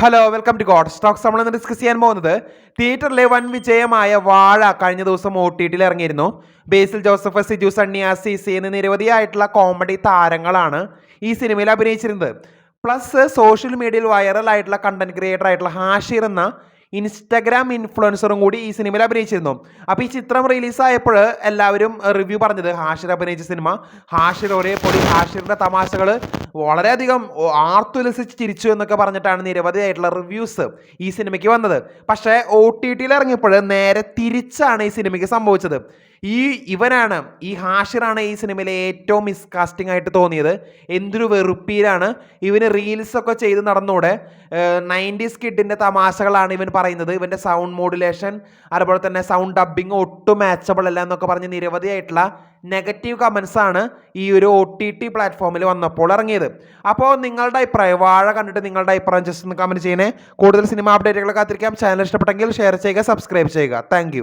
Hello welcome to god stocks നമ്മൾ ഇന്ന് discuss ചെയ്യാൻ പോകുന്നത് തിയേറ്ററിലെ വൻ വിജയമായ വാഴ കഴിഞ്ഞ ദിവസം ഒ ടി ടിയിൽ ഇറങ്ങിയിരുന്നു. ബേസിൽ ജോസഫ് സിജു സണ്ണി ആസിസി എന്നീ നിരവധിയായിട്ടുള്ള കോമഡി താരങ്ങളാണ് ഈ സിനിമയിൽ അഭിനയിച്ചിരുന്നത്. പ്ലസ് സോഷ്യൽ മീഡിയയിൽ വൈറലായിട്ടുള്ള കണ്ടന്റ് ക്രിയേറ്റർ ആയിട്ടുള്ള ഹാഷിർ എന്ന ഇൻസ്റ്റഗ്രാം ഇൻഫ്ലുവൻസറും കൂടി ഈ സിനിമയിൽ അഭിനയിച്ചിരുന്നു. അപ്പോൾ ഈ ചിത്രം റിലീസായപ്പോൾ എല്ലാവരും റിവ്യൂ പറഞ്ഞത് ഹാഷിർ അഭിനയിച്ച സിനിമ ഹാഷിർ ഒരേ പൊടി ഹാഷിറിന്റെ തമാശകൾ വളരെയധികം ആർത്തുലസിച്ച് ചിരിച്ചു എന്നൊക്കെ പറഞ്ഞിട്ടാണ് നിരവധി ആയിട്ടുള്ള റിവ്യൂസ് ഈ സിനിമയ്ക്ക് വന്നത്. പക്ഷേ ഒ ടി ടിയിൽ ഇറങ്ങിയപ്പോൾ നേരെ തിരിച്ചാണ് ഈ സിനിമയ്ക്ക് സംഭവിച്ചത്. ഈ ഇവനാണ് ഈ ഹാഷിറാണ് ഈ സിനിമയിലെ ഏറ്റവും മിസ്കാസ്റ്റിംഗ് ആയിട്ട് തോന്നിയത്. എന്തൊരു വെറുപ്പീരാണ്. ഇവന് റീൽസ് ഒക്കെ ചെയ്ത് നടന്നൂടെ. നയന്റീസ് കിഡിന്റെ തമാശകളാണ് ഇവൻ പറയുന്നത്. ഇവന്റെ സൗണ്ട് മോഡുലേഷൻ അതുപോലെ തന്നെ സൗണ്ട് ഡബ്ബിങ് ഒട്ടും മാച്ചബിൾ അല്ല എന്നൊക്കെ പറഞ്ഞ് നിരവധിയായിട്ടുള്ള നെഗറ്റീവ് കമൻസാണ് ഈ ഒരു ഒ ടി ടി പ്ലാറ്റ്ഫോമിൽ വന്നപ്പോൾ ഇറങ്ങിയത്. അപ്പോൾ നിങ്ങളുടെ അഭിപ്രായം വാഴ കണ്ടിട്ട് നിങ്ങളുടെ അഭിപ്രായം ജസ്റ്റ് ഒന്ന് കമന്റ് ചെയ്യണേ. കൂടുതൽ സിനിമ അപ്ഡേറ്റുകൾ കാത്തിരിക്കാം. ചാനൽ ഇഷ്ടപ്പെട്ടെങ്കിൽ ഷെയർ ചെയ്യുക സബ്സ്ക്രൈബ് ചെയ്യുക. താങ്ക്